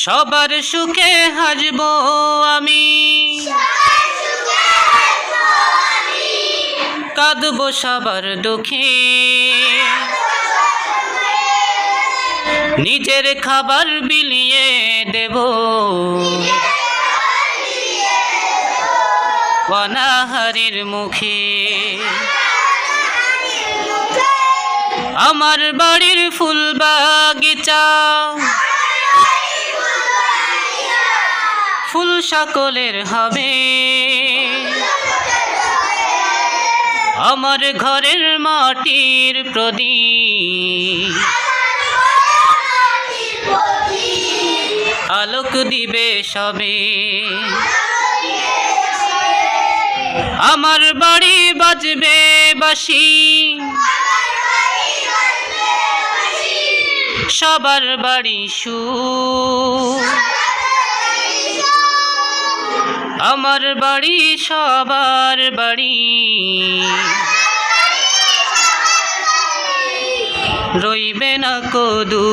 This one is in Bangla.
সবার সুখে হাসব আমি। কাঁদব সবার দুঃখে। নিজের খাবার বিলিয়ে দেব। অনাহারের মুখে। আমার বাড়ির ফুল বাগিচা সকলের হবে। আমার ঘরের মাটির প্রদীপ। আলোক দিবে সবে। আমার বাড়ি বাজবে বাসি সবার বাড়ি সু আমার বাড়ি সবার বাড়ি। রইবে না কদু।